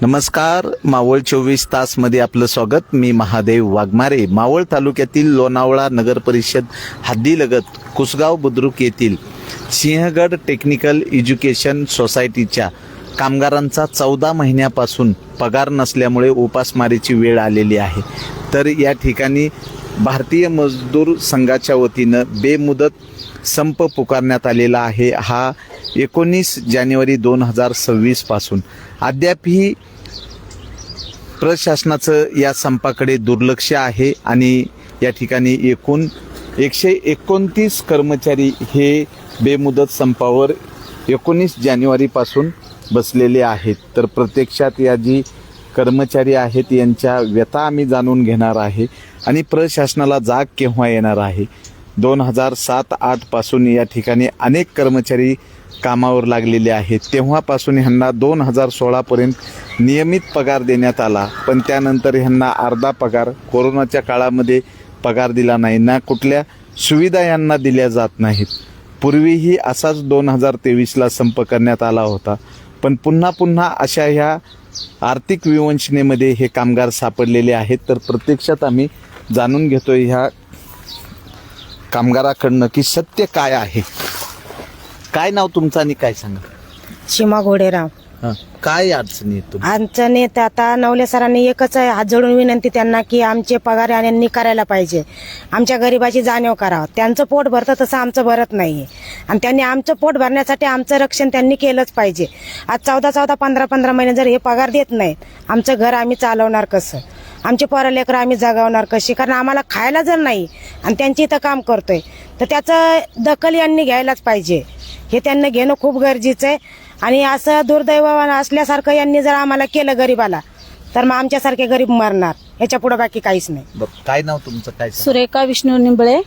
नमस्कार मावळ चोवीस तासमध्ये आपलं स्वागत. मी महादेव वाघमारे. मावळ तालुक्यातील लोणावळा नगर परिषद हद्दीलगत कुसगाव बुद्रुक येथील सिंहगड टेक्निकल एज्युकेशन सोसायटीच्या कामगारांचा चौदा महिन्यापासून पगार नसल्यामुळे उपासमारीची वेळ आलेली आहे. तर या ठिकाणी भारतीय मजदूर संघाच्या वतीनं बेमुदत संप पुकारण्यात आलेला आहे. हा एकोणीस जानेवारी दोन हजार सव्वीसपासून. अद्यापही प्रशासनाचं या संपाकडे दुर्लक्ष आहे आणि या ठिकाणी एकूण एकशे एकोणतीस कर्मचारी हे बेमुदत संपावर एकोणीस जानेवारीपासून बसलेले आहेत. तर प्रत्यक्षात या जी कर्मचारी आहेत यांच्या व्यथा आम्ही जाणून घेणार आहे आणि प्रशासनाला जाग केव्हा येणार आहे? दोन हजार सात आठपासून या ठिकाणी अनेक कर्मचारी कामावर लागलेले आहेत. तेव्हापासून ह्यांना दोन हजार सोळापर्यंत नियमित पगार देण्यात आला. पण त्यानंतर ह्यांना अर्धा पगार कोरोनाच्या काळामध्ये पगार दिला नाही. ना कुठल्या सुविधा यांना दिल्या जात नाहीत. पूर्वीही असाच दोन हजार तेवीसला संप करण्यात आला होता. पण पुन्हा पुन्हा अशा ह्या आर्थिक विवंचनेमध्ये हे कामगार सापडलेले आहेत. तर प्रत्यक्षात आम्ही जाणून घेतोय ह्या कामगाराकडनं की सत्य काय आहे? काय नाव तुमचं आणि काय सांगा? सीमा घोडेराव. हं. काय अडचणी आहेत आमचं नेते आता नवले सरांनी एकच आहे हात जोडून विनंती त्यांना की आमचे पगार यांनी करायला पाहिजे. आमच्या गरिबाची जाणीव करावं त्यांचं पोट भरतं तसं आमचं भरत नाहीये. आणि त्यांनी आमचं पोट भरण्यासाठी आमचं रक्षण त्यांनी केलंच पाहिजे. आज चौदा चौदा पंधरा पंधरा महिने जर हे पगार देत नाहीत आमचं घर आम्ही चालवणार कसं? आमचे पोरं लेकरं आम्ही जगावणार कशी? कारण आम्हाला खायला जर नाही आणि त्यांची इथं काम करतोय तर त्याचं दखल यांनी घ्यायलाच पाहिजे. हे त्यांना घेणं खूप गरजेचं आहे. आणि असं दुर्दैव असल्यासारखं यांनी जर आम्हाला केलं गरीबाला तर मग आमच्यासारखे गरीब मरणार. याच्यापुढे बाकी काहीच नाही. काय नाव तुमचं? काय? सुरेखा विष्णू निंबळे.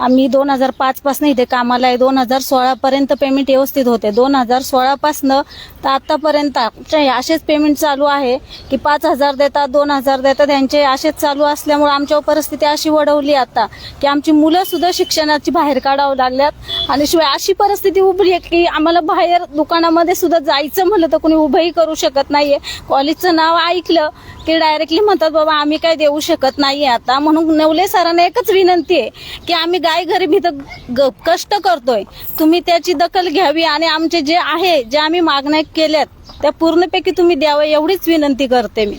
आम्ही दोन हजार पाच इथे कामाला आहे. दोन हजार सोळा पर्यंत पेमेंट व्यवस्थित होते. दोन हजार सोळा पासनं तर आतापर्यंत असेच पेमेंट चालू आहे की पाच हजार देतात दोन हजार देतात. यांचे असेच चालू असल्यामुळे आमच्यावर परिस्थिती अशी वडवली आता की आमची मुलं सुद्धा शिक्षणाची बाहेर काढावं लागल्यात. आणि शिवाय अशी परिस्थिती उभरी आहे की आम्हाला बाहेर दुकानामध्ये सुद्धा जायचं म्हणलं तर कोणी उभंही करू शकत नाहीये. कॉलेजचं नाव ऐकलं की डायरेक्टली म्हणतात बाबा आम्ही काय देऊ शकत नाहीये आता. म्हणून नवले सरांना एकच विनंती आहे की आम्ही गाय गरीब इथं ग- कष्ट करतोय. तुम्ही त्याची दखल घ्यावी आणि आमचे जे आहे जे आम्ही मागण्या केल्यात त्या पूर्णपैकी तुम्ही द्यावं एवढीच विनंती करते मी.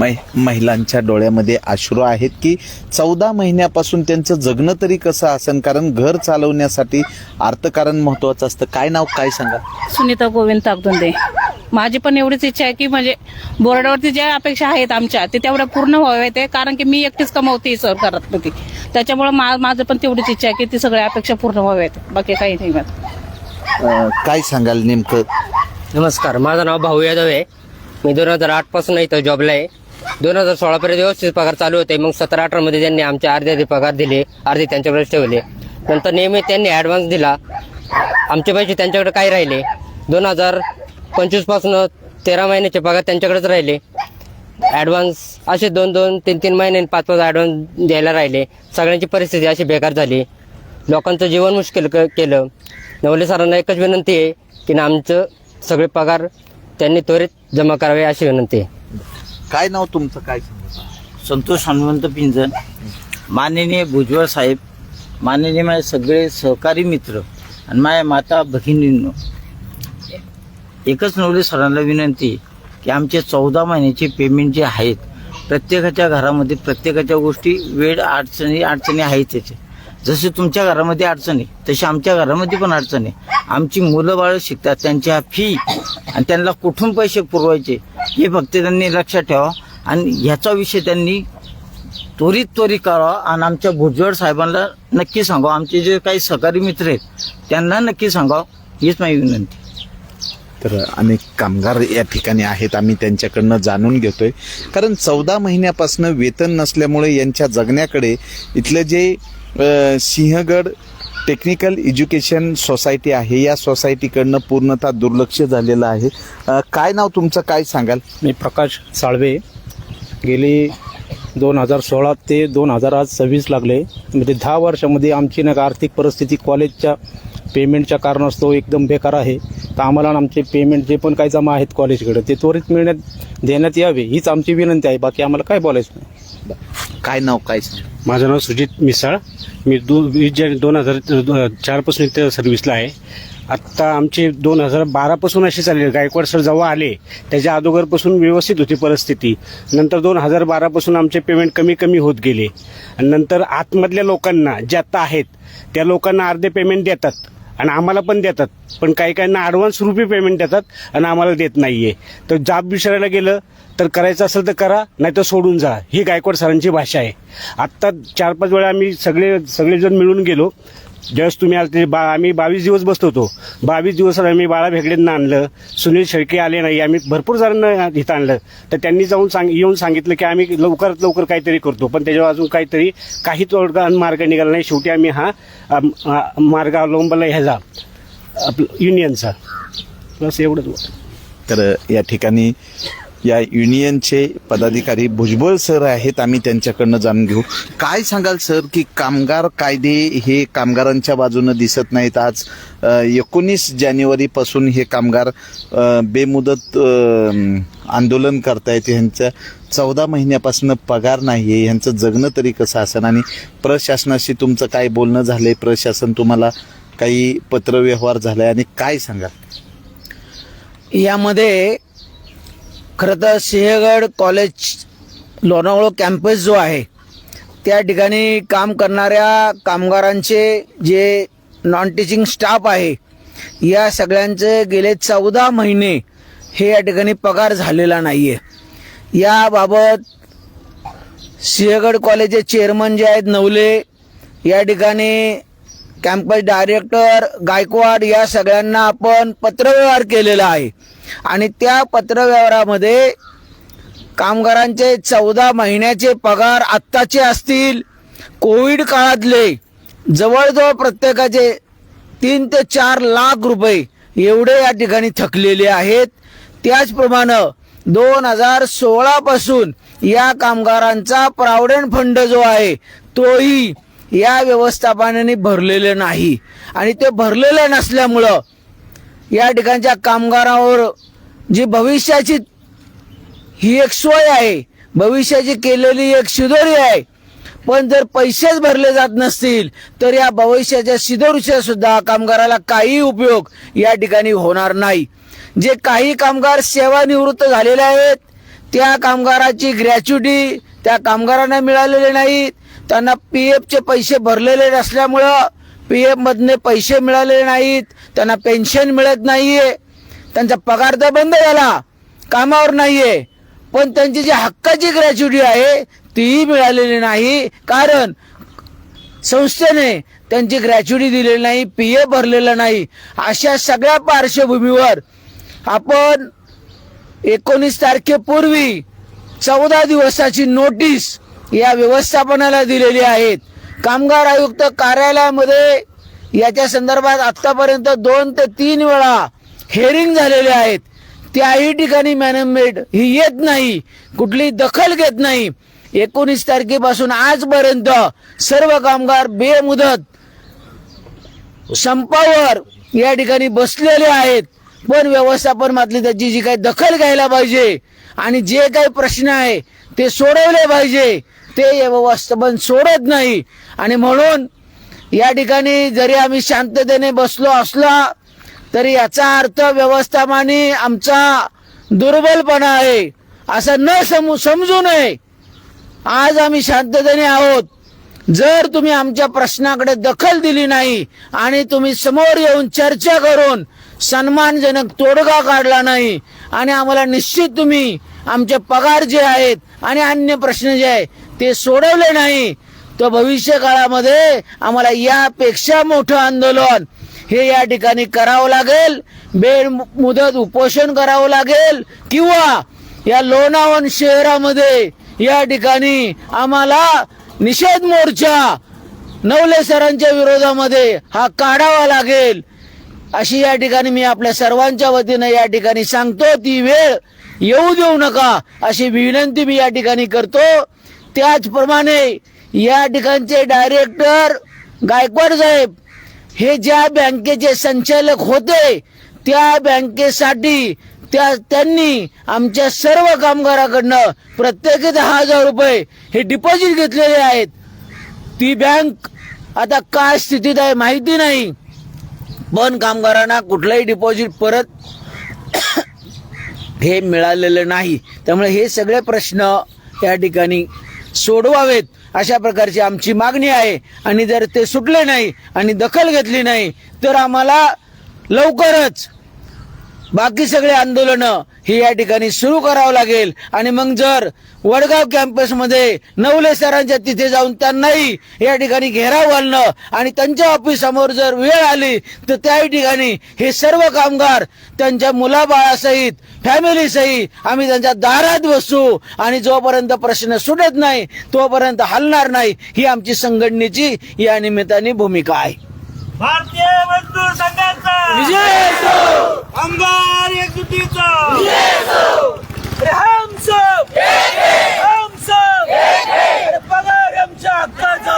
मै- महिलांच्या डोळ्यामध्ये अश्रू आहेत की चौदा महिन्यापासून त्यांचं जगणं तरी कसं असेल कारण घर चालवण्यासाठी अर्थकारण महत्वाचं असतं. काय नाव काय सांगा? सुनीता गोविंद ताकदुंदे माझी पण एवढीच इच्छा आहे की म्हणजे बोर्डावरती ज्या अपेक्षा आहेत आमच्या ते तेवढ्या पूर्ण व्हाव्या ते कारण की मी एकटीच कमवते सर करत होती. त्याच्यामुळे मा- माझं पण तेवढीच इच्छा आहे की ती सगळ्या अपेक्षा पूर्ण व्हाव्यात बाकी काही नाही अं, काय सांगाल नेमकं? नमस्कार माझं नाव भाऊ यादव आहे. मी दोन हजार आठपासून इथं जॉबला आहे. दोन हजार सोळा पर्यंत व्यवस्थित पगार चालू होते. मग सतरा अठरा मध्ये त्यांनी आमचे अर्धे अर्धे पगार दिले अर्धे त्यांच्याकडेच ठेवले. नंतर नेहमी त्यांनी ऍडव्हान्स दिला. आमचे पैसे त्यांच्याकडे काय राहिले. दोन हजार पंचवीसपासून तेरा महिन्याचे पगार त्यांच्याकडेच राहिले. ॲडव्हान्स असे दोन दोन तीन तीन महिने पाच पाच ॲडव्हान्स द्यायला राहिले. सगळ्यांची परिस्थिती अशी बेकार झाली. लोकांचं जीवन मुश्किल क- केलं. नवले सरांना एकच विनंती आहे की ना आमचं सगळे पगार त्यांनी त्वरित जमा करावे अशी विनंती आहे. काय नाव तुमचं? काय संतोष हनुमंत पिंजन माननीय भुजबळ साहेब माननीय माझे सगळे सहकारी मित्र आणि माझ्या माता भगिनींनो एकच नवले सरांना विनंती की आमचे चौदा महिन्याचे पेमेंट जे आहेत प्रत्येकाच्या घरामध्ये प्रत्येकाच्या गोष्टी वेळ अडचणी अडचणी आहेत त्याचे. जसे तुमच्या घरामध्ये अडचणी तसे तशी आमच्या घरामध्ये पण अडचण. आहे आमची मुलं बाळं शिकतात त्यांच्या फी आणि त्यांना कुठून पैसे पुरवायचे हे फक्त त्यांनी लक्षात ठेवा. आणि ह्याचा विषय त्यांनी त्वरित त्वरित करावा आणि आमच्या भुजबळ साहेबांना नक्की सांगावं. आमचे जे काही सहकारी मित्र आहेत त्यांना नक्की सांगावं हीच माझी विनंती. तर अनेक कामगार या ठिकाणी आहेत आम्ही त्यांच्याकडनं जाणून घेतोय. कारण चौदा महिन्यापासून वेतन नसल्यामुळे यांच्या जगण्याकडे इथलं जे सिंहगड टेक्निकल एज्युकेशन सोसायटी आहे या सोसायटीकडनं पूर्णतः दुर्लक्ष झालेलं आहे. काय नाव तुमचं? काय सांगाल? मी प्रकाश साळवे. गेली दोन हजार सोळा ते दोन हजार आज सव्वीस लागले. म्हणजे दहा वर्षामध्ये आमची ना आर्थिक परिस्थिती कॉलेजच्या पेमेंटच्या कारणास्तव एकदम बेकार आहे. तर आम्हाला आणि आमचे पेमेंट जे पण काही जमा आहेत कॉलेजकडे ते त्वरित मिळण्यात देण्यात यावे हीच आमची विनंती आहे. बाकी आम्हाला काय बोलायचं नाही. काय नाव काय माझं नाव सुजित मिसाळ. मी दो वीस जाने दोन हजार चारपासून इथे सर्व्हिसला आहे. आत्ता आमचे दोन हजार बारापासून असे चालली गायकवाड सर जेव्हा आले त्याच्या अगोदरपासून व्यवस्थित होती परिस्थिती. नंतर दोन हजार बारापासून आमचे पेमेंट कमी कमी होत गेले. आणि नंतर आतमधल्या लोकांना जे आत्ता आहेत त्या लोकांना अर्धे पेमेंट देतात आणि आम्हाला पण देतात. पण काही काहींना ॲडव्हान्स रुपी पेमेंट देतात आणि आम्हाला देत नाही आहे तर जाब विचारायला गेलं तर करायचं असेल तर करा नाही तर सोडून जा. ही गायकवाड सरांची भाषा आहे. आत्ता चार पाच वेळा आम्ही सगळे सगळेजण मिळून गेलो. जस्ट तुम्ही आले बा आम्ही बावीस दिवस बसतो होतो. बावीस दिवस आम्ही बाळा भेगडेंना आणलं सुनील शेळके आले नाही आम्ही भरपूर जणांना इथं आणलं. तर त्यांनी जाऊन सांग येऊन सांगितलं की आम्ही लवकरात लवकर काहीतरी करतो. पण त्याच्यावर अजून काहीतरी काही तोडगा मार्ग निघाला नाही. शेवटी आम्ही हा मार्ग अवलंबला ह्याचा आपलं युनियनचा बस एवढंच. तर या ठिकाणी या युनियनचे पदाधिकारी भुजबळ सर आहेत आम्ही त्यांच्याकडनं जाणून घेऊ. काय सांगाल सर की कामगार कायदे हे कामगारांच्या बाजूनं दिसत नाहीत आज? एकोणीस जानेवारीपासून हे कामगार बेमुदत आंदोलन करतायत. ह्यांच्या चौदा महिन्यापासून पगार नाही आहे ह्यांचं जगणं तरी कसं असेल आणि प्रशासनाशी तुमचं काय बोलणं झालं आहे प्रशासन तुम्हाला काही पत्रव्यवहार झाला आहे आणि काय सांगाल? यामध्ये खरं तर सिंहगड कॉलेज लोणावळा कॅम्पस जो आहे त्या ठिकाणी काम करणाऱ्या कामगारांचे जे नॉन टीचिंग स्टाफ आहे या सगळ्यांचे गेले चौदा महिने हे या ठिकाणी पगार झालेला नाही आहे याबाबत सिंहगड कॉलेजचे चेअरमन जे आहेत नवले या ठिकाणी कॅम्पस डायरेक्टर गायकवाड या सगळ्यांना आपण पत्रव्यवहार केलेला आहे. आणि त्या पत्रव्यवहारामध्ये कामगारांचे चौदा महिन्याचे पगार आत्ताचे असतील. कोविड काळातले जवळजवळ प्रत्येकाचे तीन ते चार लाख रुपये एवढे या ठिकाणी थकलेले आहेत. त्याचप्रमाणे दोन हजार सोळापासून या कामगारांचा प्रॉव्हिडंट फंड जो आहे तोही या व्यवस्थापनाने भरलेलं नाही. आणि ते भरलेलं नसल्यामुळं या ठिकाणच्या कामगारावर जी भविष्याची ही एक सोय आहे भविष्याची केलेली एक शिदोरी आहे पण जर पैसेच भरले जात नसतील तर या भविष्याच्या शिदोरीचा सुद्धा कामगाराला काही उपयोग या ठिकाणी होणार नाही. जे काही कामगार सेवानिवृत्त झालेले आहेत त्या कामगाराची ग्रॅच्युटी त्या कामगारांना मिळालेले नाहीत त्यांना पी एफचे पैसे भरलेले नसल्यामुळं पी एफमधने पैसे मिळालेले नाहीत त्यांना पेन्शन मिळत नाहीये त्यांचा पगार तर बंद झाला कामावर नाहीये पण त्यांची जी हक्काची ग्रॅच्युटी आहे तीही मिळालेली नाही कारण संस्थेने त्यांची ग्रॅच्युटी दिलेली नाही पी एफ भरलेलं नाही. अशा सगळ्या पार्श्वभूमीवर आपण एकोणीस तारखेपूर्वी चौदा दिवसाची नोटीस या व्यवस्थापनाला दिलेली आहेत. कामगार आयुक्त कार्यालयामध्ये याच्या संदर्भात आतापर्यंत दोन ते तीन वेळा हेरिंग झालेले आहेत. त्याही ठिकाणी मॅनेजमेंट ही येत नाही कुठली दखल घेत नाही. एकोणीस तारखेपासून आजपर्यंत सर्व कामगार बेमुदत संपावर या ठिकाणी बसलेले आहेत. पण व्यवस्थापन मातली त्याची जी काही दखल घ्यायला पाहिजे आणि जे काही प्रश्न आहे ते सोडवले पाहिजे. ते व्यवस्थापन सोडत नाही. आणि म्हणून या ठिकाणी जरी आम्ही शांततेने बसलो असला तरी याचा अर्थ व्यवस्थापनाने आमचा दुर्बलपणा आहे असं न समू समजू नये. आज आम्ही शांततेने आहोत. जर तुम्ही आमच्या प्रश्नाकडे दखल दिली नाही आणि तुम्ही समोर येऊन चर्चा करून सन्मानजनक तोडगा काढला नाही. आणि आम्हाला निश्चित तुम्ही आमचे पगार जे आहेत आणि अन्य प्रश्न जे आहे ते सोडवले नाही. तर भविष्य काळामध्ये आम्हाला यापेक्षा मोठं आंदोलन हे या ठिकाणी करावं लागेल. बेड मुदत उपोषण करावं लागेल. किंवा या लोणावण शहरामध्ये या ठिकाणी आम्हाला निषेध मोर्चा नवले सरांच्या विरोधामध्ये हा काढावा लागेल. अशी या ठिकाणी मी आपल्या सर्वांच्या वतीनं या ठिकाणी सांगतो ती वेळ येऊ देऊ नका अशी विनंती मी या ठिकाणी करतो. त्याचप्रमाणे या ठिकाणचे डायरेक्टर गायकवाड साहेब हे ज्या बँकेचे संचालक होते त्या बँकेसाठी त्या त्यांनी आमच्या सर्व कामगाराकडनं प्रत्येकी दहा हजार रुपये हे डिपॉझिट घेतलेले आहेत. ती बँक आता काय स्थितीत आहे माहिती नाही. पण कामगारांना कुठलंही डिपॉझिट परत हे मिळालेलं नाही. त्यामुळे हे सगळे प्रश्न या ठिकाणी सोडवावेत अशा प्रकारची आमची मागणी आहे. आणि जर ते सुटले नाही आणि दखल घेतली नाही तर आम्हाला लवकरच बाकी सगळे आंदोलन ही या ठिकाणी सुरू करावं लागेल. आणि मग जर वडगाव कॅम्पसमध्ये नवले सरांच्या तिथे जाऊन त्यांनाही या ठिकाणी घेराव घालणं आणि त्यांच्या ऑफिस समोर जर वेळ आली तर त्या ठिकाणी हे सर्व कामगार त्यांच्या मुलाबाळासहित फॅमिली सहित आम्ही त्यांच्या दारात बसू आणि जोपर्यंत प्रश्न सुटत नाही तोपर्यंत हलणार नाही ही आमची संघटनेची या निमित्ताने भूमिका आहे. भारतीय मजदूर संघाचा! कामगार एकजुटीचा अरे हम सब हम सब अरे पगार आमच्या हक्काचा.